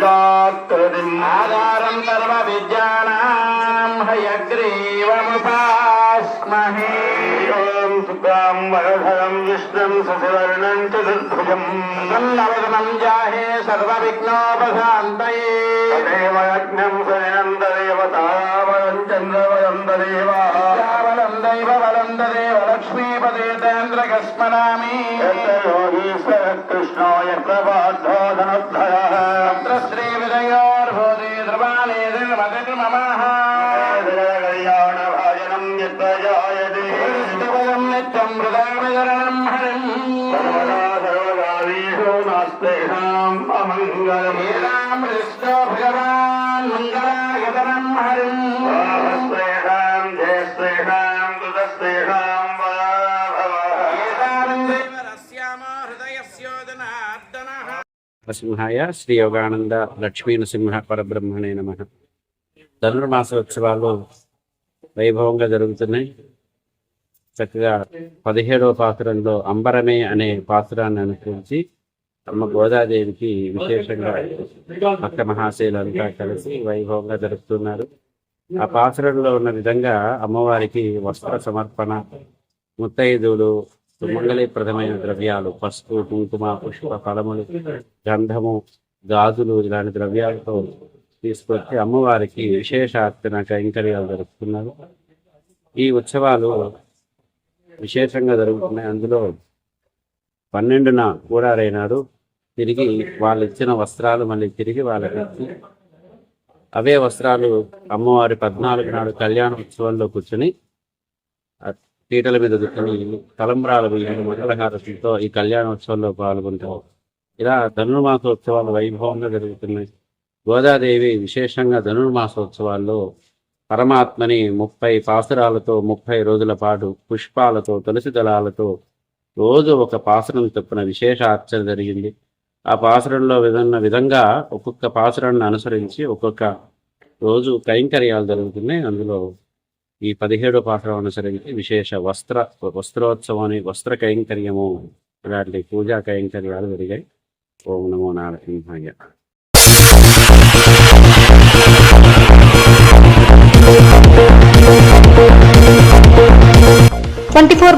నందాకృతి ఆధారం సర్వ విద్యాగ్రీవముపాస్మహేం హయగ్రీవముపాస్మహే. వరధరం విష్ణుం సశివర్ణం చతుర్భుజం జాహే సర్వ విఘ్నోపశాంతయే సరిణం సయనంద దేవతావరం చంద్రవయంద దేవా దైవ వలంద దేవ లక్ష్మీపదే తం మృదానగరణం హరం శ్రీ యోగానంద లక్ష్మీ నరసింహ పరబ్రహ్మణే నమ. ధనుర్మాస ఉత్సవాలు వైభవంగా జరుగుతున్నాయి. చక్కగా పదిహేడవ పాత్రంలో అంబరమే అనే పాత్రాన్ని అనుసరించి అమ్మ గోదాదేవికి విశేషంగా భక్త మహాశైలంతా కలిసి వైభవంగా జరుపుతున్నారు. ఆ పాత్రలో ఉన్న విధంగా అమ్మవారికి వస్త్ర సమర్పణ ముత్తైదువులు సుమంగళీప్రదమైన ద్రవ్యాలు పసుపు కుంకుమ పుష్ప ఫలములు గంధము గాజులు ఇలాంటి ద్రవ్యాలతో తీసుకొచ్చి అమ్మవారికి విశేష అర్చన కైంకర్యాలు జరుపుతున్నారు. ఈ ఉత్సవాలు విశేషంగా జరుగుతున్నాయి. అందులో పన్నెండున కూడారైనాడు తిరిగి వాళ్ళు ఇచ్చిన వస్త్రాలు మళ్ళీ తిరిగి వాళ్ళకి ఇచ్చి అవే వస్త్రాలు అమ్మవారి పద్నాలుగు నాడు కళ్యాణ ఉత్సవంలో కూర్చుని పీటల మీద కూర్చొని తలంబ్రాల బియ్యం మంగళహారతులతో ఈ కళ్యాణోత్సవంలో పాల్గొంటారు. ఇలా ధనుర్మాసోత్సవాలు వైభవంగా జరుగుతున్నాయి. గోదాదేవి విశేషంగా ధనుర్మాసోత్సవాల్లో పరమాత్మని ముప్పై పాసురాలతో ముప్పై రోజుల పాటు పుష్పాలతో తులసి దళాలతో రోజు ఒక పాసురం చొప్పున విశేష అర్చన జరిగింది. ఆ పాసురంలో విధన్న విధంగా ఒక్కొక్క పాసురాన్ని అనుసరించి ఒక్కొక్క రోజు కైంకర్యాలు జరుగుతున్నాయి. అందులో ఈ పదిహేడో పాసురం అనుసరించి విశేష వస్త్ర వస్త్రోత్సవం అని వస్త్ర కైంకర్యము ఇలాంటి పూజా కైంకర్యాలు జరిగాయి. ఓం నమో నారసింహాయ 24